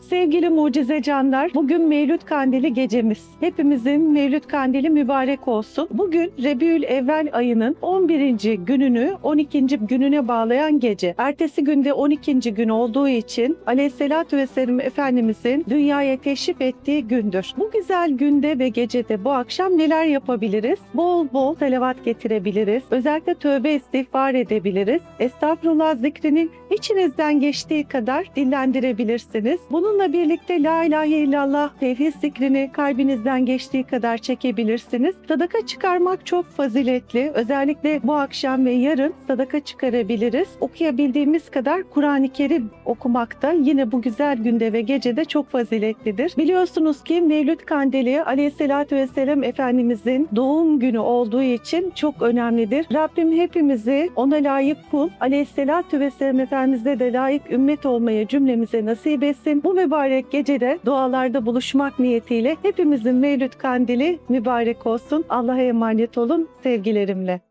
Sevgili mucize canlar, bugün Mevlüt Kandili gecemiz. Hepimizin Mevlüt Kandili mübarek olsun. Bugün Rebiül Evvel ayının 11. gününü 12. gününe bağlayan gece. Ertesi günde 12. gün olduğu için Aleyhisselatü Vesselam Efendimizin dünyaya teşrif ettiği gündür. Bu güzel günde ve gecede bu akşam neler yapabiliriz? Bol bol salavat getirebiliriz. Özellikle tövbe istiğfar edebiliriz. Estağfurullah zikrini içinizden geçtiği kadar dillendirebilirsiniz. Bununla birlikte La ilahe illallah tevhid zikrini kalbinizden geçtiği kadar çekebilirsiniz. Sadaka çıkarmak çok faziletli. Özellikle bu akşam ve yarın sadaka çıkarabiliriz. Okuyabildiğimiz kadar Kur'an-ı Kerim okumakta yine bu güzel günde ve gecede çok faziletlidir. Biliyorsunuz ki Mevlüt Kandili Aleyhisselatü Vesselam Efendimizin doğum günü olduğu için çok önemlidir. Rabbim hepimizi ona layık kul, Aleyhisselatü Vesselam Efendimiz'e de layık ümmet olmaya cümlemize nasip etsin. Bu mübarek gecede dualarda buluşmak niyetiyle hepimizin Mevlüt Kandili mübarek olsun. Allah'a emanet olun sevgilerimle.